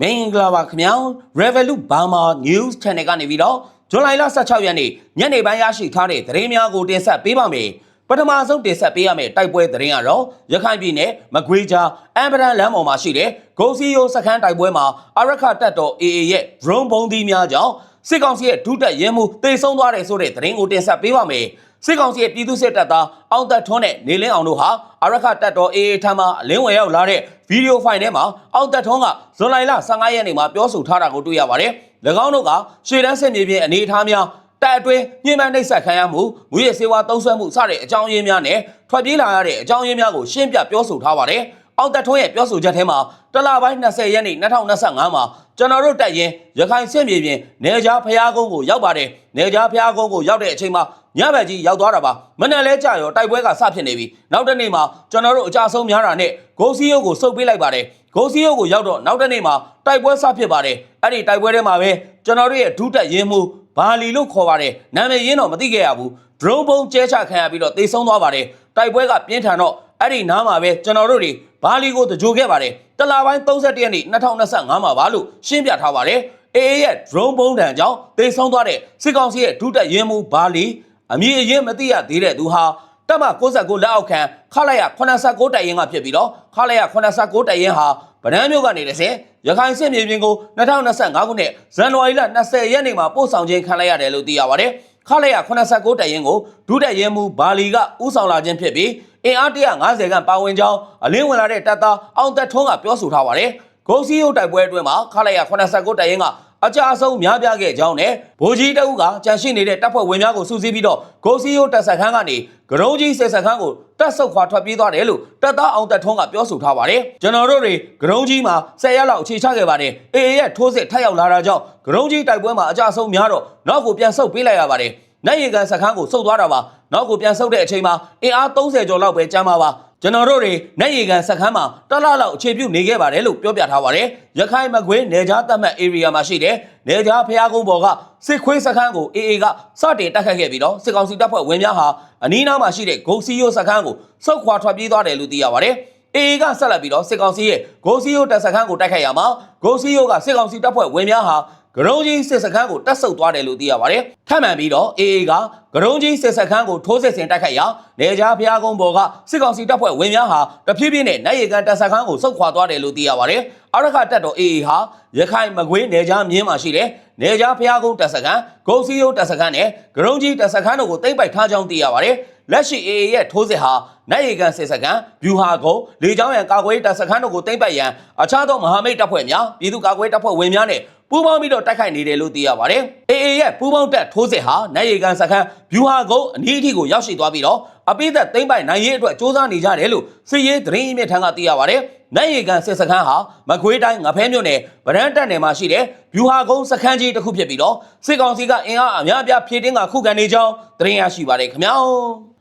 မင်္ဂလာပါခင်ဗျာ Revolut Burma News Channel ကနေပြီးတော့ဇွန်လ16ရက်နေ့ညနေပိုင်းရရှိထားတဲ့သတင်းများကိုတင်ဆက်ပေးပါမယ်ပထမဆုံးတင်ဆက်ပေးရမယ့်တိုက်ပွဲသတင်းကတော့ရခိုင်ပြည်နယ်မကွေးကြားအမ်ဘရန်လမ်းပေါ်မှာရှိတဲ့ဂုံစီယိုစခန်းတိုက်ပွဲမှာအရခတပ်တော် AA ရဲ့ drone ဘုံသီးများကြောင့်စစ်ကောင်စီရဲ့ဒုတက်ရဲမှုတေဆုံးသွားတယ်ဆိုတဲ့သတင်းကိုတင်ဆက်ပေးပါမယ် စစ်ကောင်စီရဲ့ပြည်သူ့စစ်တပ်သားအောင်သက်ထွန်းနဲ့နေလင်းအောင်တို့ဟာအရခတပ်တော် AA ထံမှအလင်းဝယ်ရောက်လာတဲ့ဗီဒီယိုဖိုင်ထဲမှာအောင်သက်ထွန်းကဇွန်လ15ရက်နေ့မှာပြောဆိုထားတာကိုတွေ့ရပါတယ်။၎င်းတို့ကရှေ့တန်းစစ်မြေပြင်အနေအထားများတပ်အတွင်းညှဉ်းပန်းနှိပ်စက်ခံရမှုငွေရစေဝါသုံးဆွဲမှုစတဲ့အကြောင်းအရင်းများနဲ့ထွက်ပြေးလာရတဲ့အကြောင်းအရင်းများကိုရှင်းပြပြောဆိုထားပါတယ်။အောင်သက်ထွန်းရဲ့ပြောဆိုချက်ထဲမှာတလပိုင်း20ရက်နေ့2025မှာကျွန်တော်တို့တက်ရင်ရခိုင်စစ်မြေပြင်နေကြားဖျားကုန်းကိုရောက်ပါတယ်။နေကြားဖျားကုန်းကိုရောက်တဲ့အချိန်မှာ ညဘက်ကြီးရောက်သွားတာပါ။မနေ့လဲကြာရောတိုက်ပွဲကစဖြစ်နေပြီ။နောက်တစ်နေ့မှာကျွန်တော်တို့အကြဆုံးများတာနဲ့ဂိုးစီယိုကိုစုပ်ပေးလိုက်ပါတယ်။ဂိုးစီယိုကိုရောက်တော့နောက်တစ်နေ့မှာတိုက်ပွဲစဖြစ်ပါတယ်။အဲ့ဒီတိုက်ပွဲထဲမှာပဲကျွန်တော်တို့ရဲ့ဒုတက်ရင်မှုဘာလီလို့ခေါ်ပါတယ်။နာမည်ရင်းတော့မသိခဲ့ရဘူး။ drone ပုံကျဲချခံရပြီးတော့တေဆုံးသွားပါတယ်။တိုက်ပွဲကပြင်းထန်တော့အဲ့ဒီနားမှာပဲကျွန်တော်တို့တွေဘာလီကိုတကြိုခဲ့ပါတယ်။တလပိုင်း31ရက်နေ့2025မှာပါလို့ရှင်းပြထားပါတယ်။ AA ရဲ့ drone ပုံးတံကြောင့်တေဆုံးသွားတဲ့စစ်ကောင်စီရဲ့ဒုတက်ရင်မှုဘာလီ အမည်အရင်မသိရသေးတဲ့သူဟာတပ်မ69လက်အောက်ခံခလိုက်ရ89တိုက်ရင်ကဖြစ်ပြီးတော့ခလိုက်ရ89တိုက်ရင်ဟာဗဒန်းမျိုးကနေတစ်ဆင့်ရခိုင်စစ်မြေပြင်ကို2025ခုနှစ်ဇန်နဝါရီလ20ရက်နေ့မှာပို့ဆောင်ခြင်းခံလိုက်ရတယ်လို့သိရပါတယ်။ခလိုက်ရ89တိုက်ရင်ကိုဒုတက်ရင်မှုဘာလီကဥဆောင်လာခြင်းဖြစ်ပြီးအင်အား150ခန့်ပါဝင်ကြောင်းအလင်းဝင်လာတဲ့တပ်သားအောင်သက်ထွန်းကပြောဆိုထားပါတယ်။ဂိုစီယိုတိုက်ပွဲအတွင်းမှာခလိုက်ရ89တိုက်ရင်က အကြအဆုံးများပြားခဲ့ကြောင်းနဲ့ဗိုလ်ကြီးတအုပ်ကကြန့်ရှိနေတဲ့တပ်ဖွဲ့ဝင်များကိုစုစည်းပြီးတော့ဂိုစီယိုတပ်ဆက်ခန်းကနေဂရုံးကြီးစစ်ဆက်ခန်းကိုတပ်ဆုတ်ခွာထွက်ပြေးသွားတယ်လို့တပ်သားအောင်သက်ထွန်းကပြောဆိုထားပါတယ်ကျွန်တော်တို့တွေဂရုံးကြီးမှာ10ရက်လောက်အခြေချခဲ့ပါတယ်အေအေရဲ့ထိုးစစ်ထပ်ရောက်လာတာကြောင့်ဂရုံးကြီးတိုက်ပွဲမှာအကြအဆုံးများတော့နောက်ကိုပြန်ဆုတ်ပေးလိုက်ရပါတယ်နိုင်ရီကန်စခန်းကိုစုတ်သွားတာပါနောက်ကိုပြန်ဆုတ်တဲ့အချိန်မှာအင်အား30ကျော်လောက်ပဲကျန်ပါပါ ကျွန်တော်တို့တွေနိုင်ရီကန်စခန်းမှာတလလောက်အခြေပြုနေခဲ့ပါတယ်လို့ပြောပြထားပါတယ်ရခိုင်မကွေးနေကြားတပ်မှတ် area မှာရှိတဲ့နေကြားဖျားကုန်းပေါ်ကစစ်ခွေးစခန်းကို AA ကစတင်တိုက်ခတ်ခဲ့ပြီးတော့စစ်ကောင်စီတပ်ဖွဲ့ဝင်များဟာအနီးနားမှာရှိတဲ့ဂုံစီယိုစခန်းကိုစုတ်ခွာထွက်ပြေးသွားတယ်လို့သိရပါတယ် AA ကဆက်လက်ပြီးတော့စစ်ကောင်စီရဲ့ဂိုစီယိုတပ်စခန်းကိုတိုက်ခိုက်ရမှာဂိုစီယိုကစစ်ကောင်စီတပ်ဖွဲ့ဝင်များဟာ ဂရုံးကြီးစစ်စခန်းကိုတက်ဆုပ်သွားတယ်လို့သိရပါတယ်။ထပ်မံပြီးတော့ AA ကဂရုံးကြီးစစ်စခန်းကိုထိုးစစ်ဆင်တိုက်ခိုက်ရာနေကြားဖျားကုန်းပေါ်ကစစ်ကောင်စီတပ်ဖွဲ့ဝင်များဟာတဖြည်းဖြည်းနဲ့နိုင်ရီကန်တပ်စခန်းကိုဆုတ်ခွာသွားတယ်လို့သိရပါတယ်။အရခတပ်တော် AA ဟာရခိုင်မကွေးနေကြားမြင်းမှာရှိတဲ့နေကြားဖျားကုန်းတပ်စခန်းဂုံစီယိုတပ်စခန်းနဲ့ဂရုံးကြီးတပ်စခန်းတို့ကိုသိမ်းပိုက်ထားကြောင်းသိရပါတယ်။လက်ရှိ AA ရဲ့ထိုးစစ်ဟာနိုင်ရီကန်စစ်စခန်းဗျူဟာကုန်းလေကြောင်းရန်ကာကွယ်တပ်စခန်းတို့ကိုသိမ်းပိုက်ရန်အခြားသောမဟာမိတ်တပ်ဖွဲ့များပြည်သူ့ကာကွယ်တပ်ဖွဲ့ဝင်များနဲ့ ပူးပေါင်းပြီးတော့တိုက်ခိုက်နေတယ်လို့သိရပါတယ်။ AA ရဲ့ပူးပေါင်းတပ်ထိုးစစ်ဟာနိုင်ရီကန်စခန်းဗျူဟာကုန်းအနီးအထိကိုရောက်ရှိသွားပြီးတော့အပိသက်သိမ်းပိုက်နိုင်ရေးအတွက်စ조사နေကြတယ်လို့စစ်ရေးသတင်းရင်းမြစ်ထံကသိရပါတယ်။နိုင်ရီကန်စစ်စခန်းဟာမကွေးတိုင်းငဖဲမြို့နယ်ဗရန်တက်နယ်မှာရှိတဲ့ဗျူဟာကုန်းစခန်းကြီးတစ်ခုဖြစ်ပြီးတော့စစ်ကောင်စီကအင်အားအများအပြားဖြည့်တင်းကခုခံနေကြောင်းသတင်းရရှိပါတယ်ခင်ဗျာ။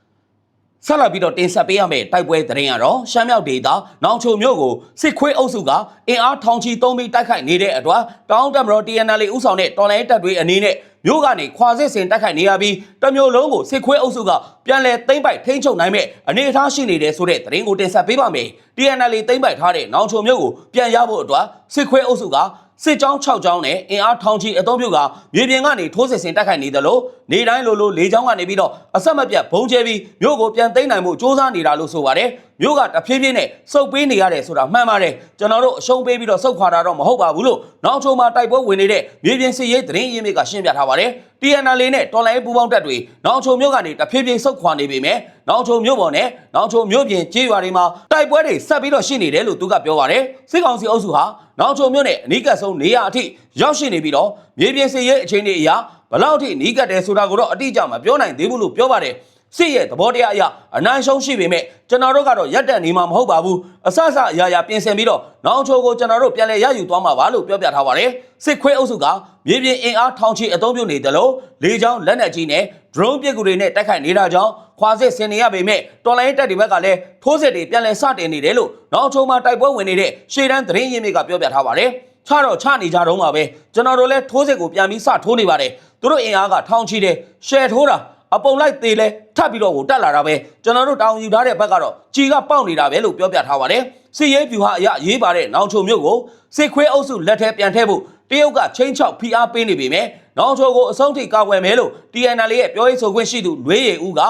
ဆက်လက်ပြီးတော့တင်ဆက်ပေးရမယ့်တိုက်ပွဲသတင်းကတော့ရှမ်းမြောက်ဒေသနောင်ချုံမြို့ကိုစစ်ခွေးအုပ်စုကအင်အားထောင်ချီသုံးပြီးတိုက်ခိုက်နေတဲ့အတွက်တောင်းတမတော် TNL ဥဆောင်တဲ့တော်လိုင်းတပ်တွေအနေနဲ့မြို့ကနေခွာစစ်စင်တိုက်ခိုက်နေရပြီးတမျိုးလုံးကိုစစ်ခွေးအုပ်စုကပြန်လည်သိမ်းပိုက်ထိန်းချုပ်နိုင်မဲ့အနေအထားရှိနေတယ်ဆိုတဲ့သတင်းကိုတင်ဆက်ပေးပါမယ်။ TNL သိမ်းပိုက်ထားတဲ့နောင်ချုံမြို့ကိုပြန်ရဖို့အတွက်စစ်ခွေးအုပ်စုက စစ်ကြောင်း6ကြောင်းနဲ့အင်အားထောင်ချီအသုံးပြုကမြေပြင်ကနေထိုးစစ်ဆင်တိုက်ခိုက်နေသလိုနေတိုင်းလိုလိုလေကြောင်းကနေပြီးတော့အဆက်မပြတ်ဘုံကျဲပြီးမြို့ကိုပြန်သိမ်းနိုင်မှုစ조사နေတာလို့ဆိုပါတယ် မြို့ကတဖြည်းဖြည်းနဲ့စုပ်ပေးနေရတယ်ဆိုတာမှန်ပါတယ်ကျွန်တော်တို့အရှုံးပေးပြီးတော့စုပ်ခွာတာတော့မဟုတ်ပါဘူးလို့နောက်ချုံမှာတိုက်ပွဲဝင်နေတဲ့မြေပြင်စစ်ရေးသတင်းရင်းမြစ်ကရှင်းပြထားပါတယ် TNL နဲ့တော်လိုင်းပူးပေါင်းတပ်တွေနောက်ချုံမြို့ကနေတဖြည်းဖြည်းစုပ်ခွာနေပေမဲ့နောက်ချုံမြို့ပေါ်နဲ့နောက်ချုံမြို့ပြင်ကျေးရွာတွေမှာတိုက်ပွဲတွေဆက်ပြီးတော့ရှိနေတယ်လို့သူကပြောပါတယ်စစ်ကောင်စီအုပ်စုဟာနောက်ချုံမြို့နဲ့အနီးကပ်ဆုံးနေရာအထိရောက်ရှိနေပြီးတော့မြေပြင်စစ်ရေးအခြေအနေအရဘလောက်ထိနီးကပ်တယ်ဆိုတာကိုတော့အတိအကျမပြောနိုင်သေးဘူးလို့ပြောပါတယ် စစ်ရဲ့သဘောတရားအရအနိုင်ရှုံးရှိပေမဲ့ကျွန်တော်တို့ကတော့ရက်တန်နေမှာမဟုတ်ပါဘူးအဆအဆအရာရာပြင်ဆင်ပြီးတော့နောင်ချိုကိုကျွန်တော်တို့ပြန်လည်ရယူသွားမှာပါလို့ပြောပြထားပါတယ်စစ်ခွေးအုပ်စုကမြေပြင်အင်အားထောင်ချီအသုံးပြုနေတယ်လို့လေကြောင်းလက်နက်ကြီးနဲ့ drone ပစ်ကူတွေနဲ့တိုက်ခိုက်နေတာကြောင့်ခွာစစ်ဆင်နေရပေမဲ့တော်လိုင်းတပ်တွေဘက်ကလည်းထိုးစစ်တွေပြန်လည်စတင်နေတယ်လို့နောင်ချိုမှာတိုက်ပွဲဝင်နေတဲ့ရှေ့တန်းသတင်းရင်းမြစ်ကပြောပြထားပါတယ်ချတော့ချနေကြတော့မှာပဲကျွန်တော်တို့လည်းထိုးစစ်ကိုပြန်ပြီးစထိုးနေပါတယ်သူတို့အင်အားကထောင်ချီတယ်ရှယ်ထိုးတာ အပုံလိုက်သေးလဲထပ်ပြီးတော့ကိုတက်လာတာပဲကျွန်တော်တို့တောင်းယူထားတဲ့ဘက်ကတော့ကြီးကပေါက်နေတာပဲလို့ပြောပြထားပါတယ်စစ်ရေးဗျူဟာအရရေးပါတဲ့နောင်ချုံမြို့ကိုစစ်ခွေးအုပ်စုလက်ထဲပြန်ထည့်ဖို့တရုတ်ကချင်းချောက်ဖိအားပေးနေပေမဲ့နောင်ချုံကိုအဆုံးထိကာကွယ်မယ်လို့ TNL ရဲ့ပြောရေးဆိုခွင့်ရှိသူလွေးရည်ဦးက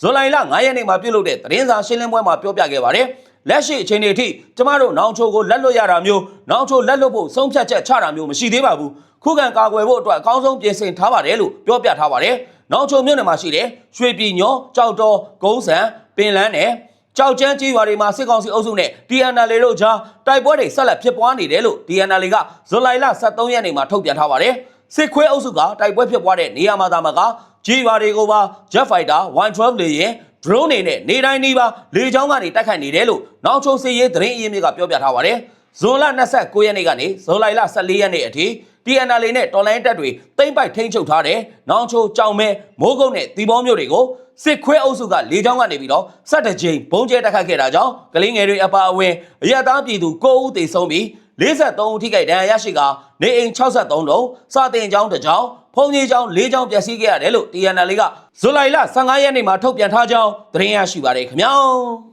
ဇွန်လ9ရက်နေ့မှာပြုလုပ်တဲ့သတင်းစာရှင်းလင်းပွဲမှာပြောပြခဲ့ပါတယ်။လက်ရှိအချိန်တွေအထိကျမတို့နောင်ချိုကိုလက်လွတ်ရတာမျိုးနောင်ချိုလက်လွတ်ဖို့ဆုံးဖြတ်ချက်ချတာမျိုးမရှိသေးပါဘူး။ခုခံကာကွယ်ဖို့အတွက်အကောင်းဆုံးပြင်ဆင်ထားပါတယ်လို့ပြောပြထားပါတယ်။ နောင်ချိုမြို့နယ်မှာရှိတဲ့ရွှေပြည်ညောကြောက်တော်ကုန်းဆန်ပင်လန်းနယ်ကြောက်ကျန်းကြီးရွာတွေမှာစစ်ကောင်စီအုပ်စုနဲ့ TNL တို့ကြားတိုက်ပွဲတွေဆက်လက်ဖြစ်ပွားနေတယ်လို့ TNL ကဇူလိုင်လ23ရက်နေ့မှာထုတ်ပြန်ထားပါတယ်။စစ်ခွေးအုပ်စုကတိုက်ပွဲဖြစ်ပွားတဲ့နေရာမှာသာမကကြီးရွာတွေကိုပါ Jet Fighter 112လေယာဉ် drone တွေနဲ့နေတိုင်းနေပါလေကြောင်းကနေတိုက်ခိုက်နေတယ်လို့နောက်ချုံစီရေးသတင်းအရင်းမြစ်ကပြောပြထားပါတယ်။ဇွန်လ29ရက်နေ့ကနေဇူလိုင်လ14ရက်နေ့အထိ TNL နဲ့တော်လိုင်းတပ်တွေတိမ့်ပိုက်ထိန်းချုပ်ထားတဲ့နောင်ချိုကြောင်မဲမိုးကုတ်နဲ့တီဘောမျိုးတွေကိုစစ်ခွဲအုပ်စုကလေကြောင်းကနေပြီးတော့စက်တကြိမ်ဘုံကျဲတိုက်ခတ်ခဲ့တာကြောင့်ကလေးငယ်တွေအပါအဝင်အရသားပြည်သူ9ဦးသေဆုံးပြီး43ဦးထိခိုက်ဒဏ်ရာရရှိကနေအိမ်63လုံးစာတင်ကျောင်းတစ်ကျောင်းဖုန်ကြီးကျောင်း၄ကျောင်းပျက်စီးခဲ့ရတယ်လို့ TNL ကဇူလိုင်လ15ရက်နေ့မှာထုတ်ပြန်ထားကြောင်းသတင်းရရှိပါတယ်ခင်ဗျာ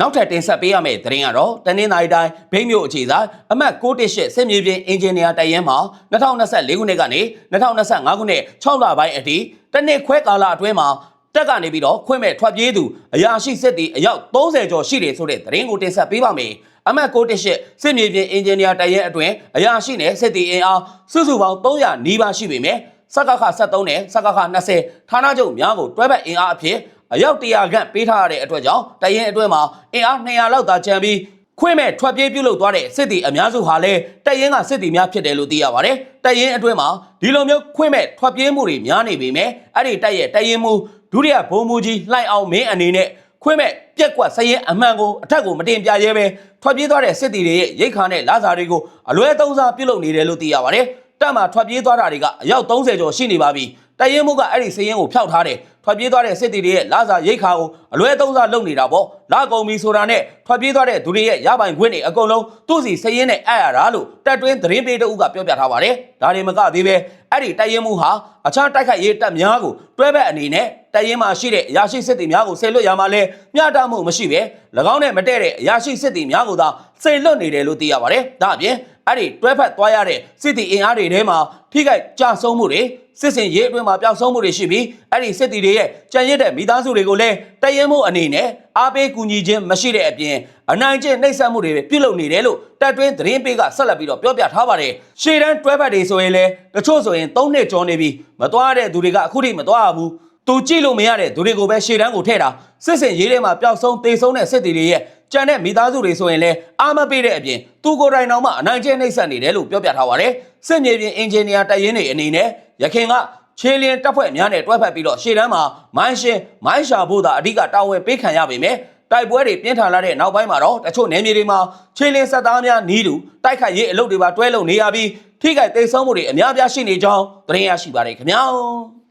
နောက်ထပ်တင်ဆက်ပေးရမယ့်သတင်းကတော့တနင်္သာရီတိုင်းဘိန်းမြို့အခြေဆိုင်အမှတ်618စစ်မြေပြင်အင်ဂျင်နီယာတိုင်ရင်မှာ2024ခုနှစ်ကနေ2025ခုနှစ်6လပိုင်းအထိတနစ်ခွဲကာလအတွင်းမှာတက်ကနေပြီးတော့ခွင့်မဲ့ထွက်ပြေးသူအရာရှိစစ်တီအယောက်30ကျော်ရှိတယ်ဆိုတဲ့သတင်းကိုတင်ဆက်ပေးပါမယ်။အမှတ်618စစ်မြေပြင်အင်ဂျင်နီယာတိုင်ရင်အတွင်းအရာရှိနဲ့စစ်တီအင်အားစုစုပေါင်း300နီးပါးရှိပေမဲ့စကခ73နဲ့စကခ20ဌာနချုပ်များကိုတွဲဘက်အင်အားအဖြစ် အယောက်100ခန့်ပေးထားရတဲ့အတွက်ကြောင့်တရင်အတွင်းမှာအင်အား200လောက်သာကျန်ပြီးခွင့်မဲ့ထွက်ပြေးပြုတ်လုသွားတဲ့စစ်တီအများစုဟာလည်းတရင်ကစစ်တီများဖြစ်တယ်လို့သိရပါတယ်။တရင်အတွင်းမှာဒီလိုမျိုးခွင့်မဲ့ထွက်ပြေးမှုတွေများနေပေမဲ့အဲ့ဒီတက်ရဲ့တရင်မှုဒုတိယဘုံမူကြီးလှိုင်အောင်မင်းအနေနဲ့ခွင့်မဲ့ပြက်ကွက်စရင်အမှန်ကိုအထက်ကိုမတင်ပြရဲပဲထွက်ပြေးသွားတဲ့စစ်တီတွေရဲ့ရိတ်ခါနဲ့လာစာတွေကိုအလွဲသုံးစားပြုတ်လုနေတယ်လို့သိရပါတယ်။တက်မှာထွက်ပြေးသွားတာတွေကအယောက်30ကျော်ရှိနေပါပြီ။ တရင်မှုကအဲ့ဒီစရင်ကိုဖျောက်ထားတယ်။ထွက်ပြေးသွားတဲ့စစ်တီတွေရဲ့လာစာရိတ်ခါကိုအလွဲသုံးစားလုပ်နေတာပေါ့။လာကုန်ပြီဆိုတာနဲ့ထွက်ပြေးသွားတဲ့သူတွေရဲ့ရပိုင်ခွင့်တွေအကုန်လုံးသူ့စီစရင်နဲ့အပ်ရတာလို့တက်တွင်းသတင်းပေးတအုပ်ကပြောပြထားပါတယ်။ဒါတွေမကသေးပဲအဲ့ဒီတရင်မှုဟာအခြားတိုက်ခိုက်ရေးတပ်များကိုတွဲဘက်အနေနဲ့တရင်မှာရှိတဲ့အရာရှိစစ်တီများကိုဆယ်လွတ်ရမှာလဲမျှတမှုမရှိပဲ၎င်းနဲ့မတည့်တဲ့အရာရှိစစ်တီများကိုသာဆယ်လွတ်နေတယ်လို့သိရပါတယ်။ဒါအပြင် အဲ့ဒီတွဲဖက်သွားရတဲ့စစ်တီအင်အားတွေထဲမှာထိခိုက်ကြဆုံးမှုတွေစစ်စင်ရေးအတွင်းမှာပျောက်ဆုံးမှုတွေရှိပြီးအဲ့ဒီစစ်တီတွေရဲ့ကြံရစ်တဲ့မိသားစုတွေကိုလည်းတရင်မှုအနေနဲ့အားပေးကူညီခြင်းမရှိတဲ့အပြင်အနိုင်ကျင့်နှိပ်စက်မှုတွေပြုလုပ်နေတယ်လို့တက်တွင်းသတင်းပေးကဆက်လက်ပြီးတော့ပြောပြထားပါတယ်ရှေ့တန်းတွဲဖက်တွေဆိုရင်လည်းတချို့ဆိုရင်၃နှစ်ကျော်နေပြီမသွားတဲ့သူတွေကအခုထိမသွားဘူးသူကြည့်လို့မရတဲ့သူတွေကိုပဲရှေ့တန်းကိုထည့်တာစစ်စင်ရေးထဲမှာပျောက်ဆုံးတေဆုံးတဲ့စစ်တီတွေရဲ့ ကြံတဲ့မိသားစုတွေဆိုရင်လည်းအားမပေးတဲ့အပြင်သူကိုယ်တိုင်တော်မှအနိုင်ကျင့်နှိပ်စက်နေတယ်လို့ပြောပြထားပါတယ်စစ်မြေပြင်အင်ဂျင်နီယာတရင်တွေအနေနဲ့ရခင်ကခြေလျင်တပ်ဖွဲ့များနဲ့တွဲဖက်ပြီးတော့ရှေ့တန်းမှာမိုင်းရှင်းမိုင်းရှာဖို့သာအဓိကတာဝန်ပေးခံရပေမဲ့တိုက်ပွဲတွေပြင်းထန်လာတဲ့နောက်ပိုင်းမှာတော့တချို့နယ်မြေတွေမှာခြေလင်းဆက်သားများနီးတူတိုက်ခိုက်ရေးအလုပ်တွေပါတွဲလုံနေရပြီးထိခိုက်သိမ်းဆုံးမှုတွေအများပြားရှိနေကြောင်းသတင်းရရှိပါတယ်ခင်ဗျာ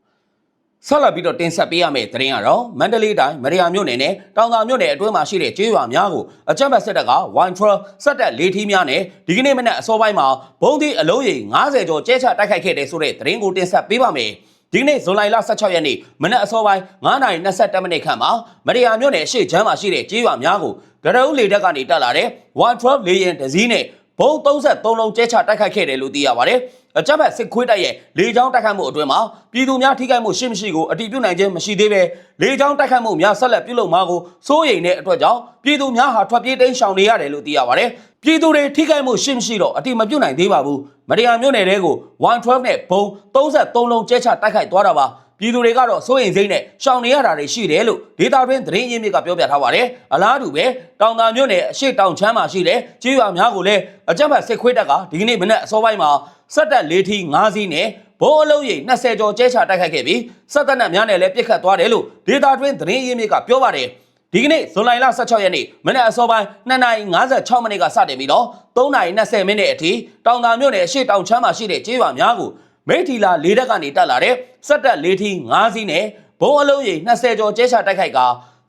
ဆက်လက်ပြီးတော့တင်ဆက်ပေးရမယ့်သတင်းကတော့မန္တလေးတိုင်းမရယာမြို့နယ်နဲ့တောင်သာမြို့နယ်အတွင်းမှာရှိတဲ့ကျေးရွာများကိုအကြမ်းဖက်စစ်တပ်က1 trail စက်တပ်လေးထီးများနဲ့ဒီကနေ့မနက်အစောပိုင်းမှာဘုံသီးအလုံးရေ90ကျော်ကျဲချတိုက်ခိုက်ခဲ့တဲ့ဆိုတဲ့သတင်းကိုတင်ဆက်ပေးပါမယ်။ဒီကနေ့ဇွန်လ16ရက်နေ့မနက်အစောပိုင်း9:27မိနစ်ခန့်မှာမရယာမြို့နယ်ရှေ့ချမ်းမှာရှိတဲ့ကျေးရွာများကိုကရအုပ်လေတပ်ကနေတက်လာတဲ့112လေရင်တစည်းနဲ့ဘုံ33လုံးကျဲချတိုက်ခိုက်ခဲ့တယ်လို့သိရပါတယ်။ အကြမ်းဖက်စစ်ခွေးတပ်ရဲ့လေကြောင်းတိုက်ခိုက်မှုအတွင်းမှာပြည်သူများထိခိုက်မှုရှိမရှိကိုအတည်ပြုနိုင်ခြင်းမရှိသေးပဲလေကြောင်းတိုက်ခိုက်မှုများဆက်လက်ပြုလုပ်မှာကိုစိုးရိမ်တဲ့အတွက်ကြောင့်ပြည်သူများဟာထွက်ပြေးတိမ်းရှောင်နေရတယ်လို့သိရပါတယ်။ပြည်သူတွေထိခိုက်မှုရှိမရှိတော့အတည်မပြုနိုင်သေးပါဘူး။မရယာမြို့နယ်တဲကို112နဲ့ဘုံ33လုံးကျဲချတိုက်ခိုက်သွားတာပါ။ ပြည်သူတွေကတော့စိုးရိမ်စိတ်နဲ့ရှောင်နေရတာတွေရှိတယ်လို့ဒေတာတွင်သတင်းရင်းမြစ်ကပြောပြထားပါတယ်။အလားတူပဲတောင်သာမြို့နယ်အရှိတောင်ချမ်းမှာရှိတဲ့ကျေးရွာများကိုလည်းအကြမ်းဖက်စစ်ခွေးတပ်ကဒီကနေ့မနက်အစောပိုင်းမှာစက်တပ်လေးထီ5စီးနဲ့ဘုံအလုံးရိပ်20ကျော်ကျဲချတိုက်ခိုက်ခဲ့ပြီးစက်တပ်နဲ့များနဲ့လည်းပြစ်ခတ်သွားတယ်လို့ဒေတာတွင်သတင်းရင်းမြစ်ကပြောပါတယ်။ဒီကနေ့ဇွန်လ16ရက်နေ့မနက်အစောပိုင်း2:56မိနစ်ကစတင်ပြီးတော့3:20မိနစ်အထိတောင်သာမြို့နယ်အရှိတောင်ချမ်းမှာရှိတဲ့ကျေးရွာများကို မိထီလာလေးတက်ကနေတက်လာတဲ့စက်တက်လေးထီ5စီးနဲ့ဘုံအလုံးရိပ်20ကျော်ကျဲချတိုက်ခိုက်က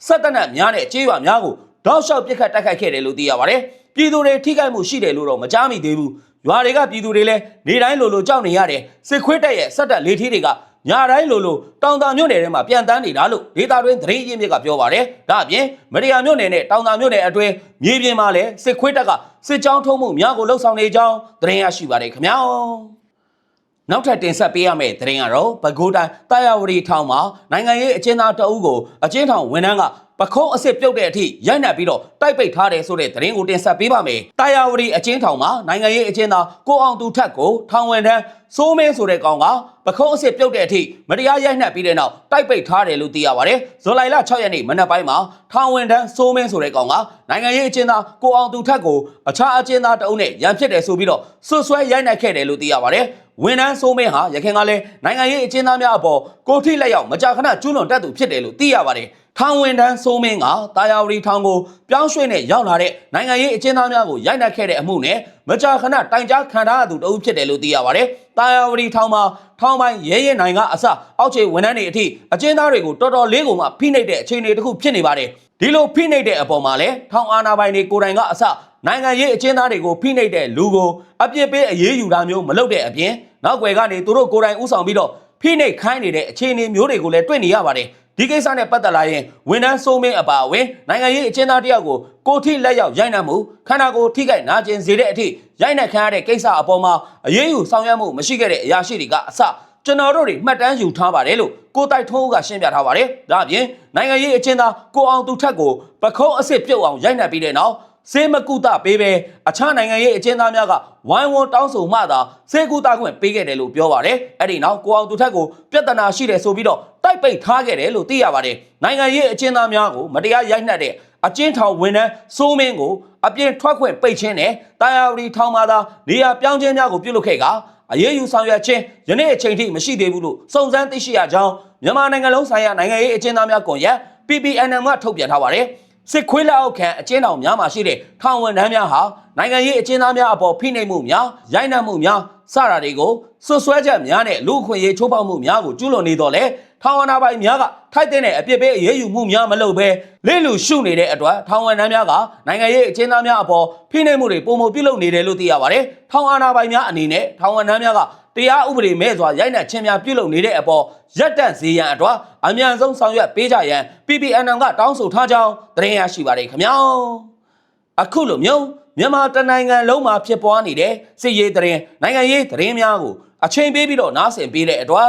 စက်တက်နဲ့များတဲ့ကျေးရွာများကိုတောက်လျှောက်ပြစ်ခတ်တိုက်ခိုက်ခဲ့တယ်လို့သိရပါတယ်။ပြည်သူတွေထိခိုက်မှုရှိတယ်လို့တော့မကြားမိသေးဘူး။ရွာတွေကပြည်သူတွေလည်းနေတိုင်းလိုလိုကြောက်နေရတယ်။စစ်ခွေးတက်ရဲ့စက်တက်လေးထီတွေကညာတိုင်းလိုလိုတောင်တာမြို့နယ်ထဲမှာပြန်တန်းနေတာလို့ဒေတာတွင်သတင်းရင်းမြစ်ကပြောပါတယ်ဒါအပြင်မရိယာမြို့နယ်နဲ့တောင်တာမြို့နယ်အတွင်းမြေပြင်မှာလည်းစစ်ခွေးတပ်ကစစ်ကြောင်းထုံးမှုများကိုလှုပ်ဆောင်နေကြောင်းသတင်းရရှိပါတယ်ခင်ဗျာ နောက်ထပ်တင်ဆက်ပေးရမယ့်သတင်းကတော့ပဲခူးတိုင်းတာယာဝတီထောင်မှာနိုင်ငံရေးအကျဉ်းသားတအုပ်ကိုအကျဉ်းထောင်ဝန်ထမ်းကပခုံးအစ်စ်ပြုတ်တဲ့အထိရိုက်နှက်ပြီးတော့တိုက်ပိတ်ထားတယ်ဆိုတဲ့သတင်းကိုတင်ဆက်ပေးပါမယ်။တာယာဝတီအကျဉ်းထောင်မှာနိုင်ငံရေးအကျဉ်းသားကိုအောင်သူထက်ကိုထောင်ဝန်ထမ်းစိုးမင်းဆိုတဲ့ကောင်ကပခုံးအစ်စ်ပြုတ်တဲ့အထိမတရားရိုက်နှက်ပြီးတဲ့နောက်တိုက်ပိတ်ထားတယ်လို့သိရပါတယ်။ဇူလိုင်လ6ရက်နေ့မနက်ပိုင်းမှာထောင်ဝန်ထမ်းစိုးမင်းဆိုတဲ့ကောင်ကနိုင်ငံရေးအကျဉ်းသားကိုအောင်သူထက်ကိုအခြားအကျဉ်းသားတအုပ်နဲ့ရန်ဖြစ်တယ်ဆိုပြီးတော့ဆွဆွဲရိုက်နှက်ခဲ့တယ်လို့သိရပါတယ်။ ဝန်ထမ်းစိုးမင်းဟာရခိုင်ကလည်းနိုင်ငံရေးအကျဉ်းသားများအပေါ်ကိုထိလက်ရောက်မကြာခဏကျူးလွန်တတ်သူဖြစ်တယ်လို့သိရပါတယ်။ထောင်ဝန်ထမ်းစိုးမင်းကတာယာဝတီထောင်ကိုပြောင်းရွှေ့နဲ့ရောက်လာတဲ့နိုင်ငံရေးအကျဉ်းသားများကိုရိုက်နှက်ခဲ့တဲ့အမှုနဲ့မကြာခဏတိုင်ကြားခံထားရသူတအုပ်ဖြစ်တယ်လို့သိရပါတယ်။တာယာဝတီထောင်မှာထောင်ပိုင်းရဲရဲနိုင်ကအစအောက်ခြေဝန်ထမ်းတွေအထိအကျဉ်းသားတွေကိုတော်တော်လေးကိုမှဖိနှိပ်တဲ့အခြေအနေတစ်ခုဖြစ်နေပါတယ်။ ဒီလိုဖိနှိပ်တဲ့အပေါ်မှာလည်းထောင်အာဏာပိုင်တွေကိုယ်တိုင်ကအစနိုင်ငံရေးအကျဉ်းသားတွေကိုဖိနှိပ်တဲ့လူကိုအပြစ်ပေးအရေးယူတာမျိုးမလုပ်တဲ့အပြင်နောက်ွယ်ကနေသူတို့ကိုယ်တိုင်ဥဆောင်ပြီးတော့ဖိနှိပ်ခိုင်းနေတဲ့အခြေအနေမျိုးတွေကိုလည်းတွေ့နေရပါတယ်။ဒီကိစ္စနဲ့ပတ်သက်လာရင်ဝန်ထမ်းစိုးမင်းအပါအဝင်နိုင်ငံရေးအကျဉ်းသားတယောက်ကိုကိုထိလက်ရောက်ရိုက်နှက်မှုခန္ဓာကိုယ်ထိခိုက်နာကျင်စေတဲ့အထိရိုက်နှက်ခံရတဲ့ကိစ္စအပေါ်မှာအရေးယူဆောင်ရွက်မှုမရှိခဲ့တဲ့အရာရှိတွေကအစ ကျွန်တော်တို့တွေမှတ်တမ်းယူထားပါတယ်လို့ကိုတိုက်ထုံးဦးကရှင်းပြထားပါတယ်။ဒါအပြင်နိုင်ငံရေးအကျဉ်းသားကိုအောင်သူထက်ကိုပခုံးအစ်စ်ပြုတ်အောင်ရိုက်နှက်ပြီးတဲ့နောက်စေမကုသပေးပဲအခြားနိုင်ငံရေးအကျဉ်းသားများကဝိုင်းဝန်းတောင်းဆိုမှသာစေကုသခွင့်ပေးခဲ့တယ်လို့ပြောပါတယ်။အဲ့ဒီနောက်ကိုအောင်သူထက်ကိုပြဿနာရှိတယ်ဆိုပြီးတော့တိုက်ပိတ်ထားခဲ့တယ်လို့သိရပါတယ်။နိုင်ငံရေးအကျဉ်းသားများကိုမတရားရိုက်နှက်တဲ့အကျဉ်းထောင်ဝန်ထမ်းစိုးမင်းကိုအပြင်ထွက်ခွင့်ပိတ်ခြင်းနဲ့တာယာဝတီထောင်မှသာနေရာပြောင်းခြင်းများကိုပြုလုပ်ခဲ့က အရေးယူဆောင်ရွက်ခြင်းယနေ့အချိန်ထိမရှိသေးဘူးလို့စုံစမ်းသိရှိရကြောင်းမြန်မာနိုင်ငံလုံးဆိုင်ရာနိုင်ငံရေးအကျဉ်းသားများကွန်ရက် PPNM ကထုတ်ပြန်ထားပါတယ်။စစ်ခွေးလက်အောက်ခံအကျဉ်းထောင်များမှာရှိတဲ့ထောင်ဝန်ထမ်းများဟာနိုင်ငံရေးအကျဉ်းသားများအပေါ်ဖိနှိပ်မှုများရိုက်နှက်မှုများစတာတွေကိုဆွဆွဲချက်များနဲ့လူအခွင့်အရေးချိုးဖောက်မှုများကိုကျူးလွန်နေတော့လေ ထောင်ဝနာပိုင်များကထိုက်တဲ့အပြစ်ပေးအရေးယူမှုများမလုပ်ဘဲလေလူရှုနေတဲ့အတွက်ထောင်ဝန်ထမ်းများကနိုင်ငံရေးအကျဉ်းသားများအပေါ်ဖိနှိပ်မှုတွေပုံမပြုလုပ်နေတယ်လို့သိရပါတယ်။ထောင်အာဏာပိုင်များအနေနဲ့ထောင်ဝန်ထမ်းများကတရားဥပဒေမဲ့စွာရိုက်နှက်ခြင်းများပြုလုပ်နေတဲ့အပေါ်ရက်တန့်စေရန်အတွက်အမြန်ဆုံးဆောင်ရွက်ပေးကြရန် PPNM ကတောင်းဆိုထားကြောင်းသတင်းရရှိပါတယ်ခင်ဗျာ။အခုလိုမျိုးမြန်မာတနိုင်ငံလုံးမှာဖြစ်ပွားနေတဲ့စစ်ရေးသတင်းနိုင်ငံရေးသတင်းများကိုအချိန်ပေးပြီးတော့နားဆင်ပေးတဲ့အတွက်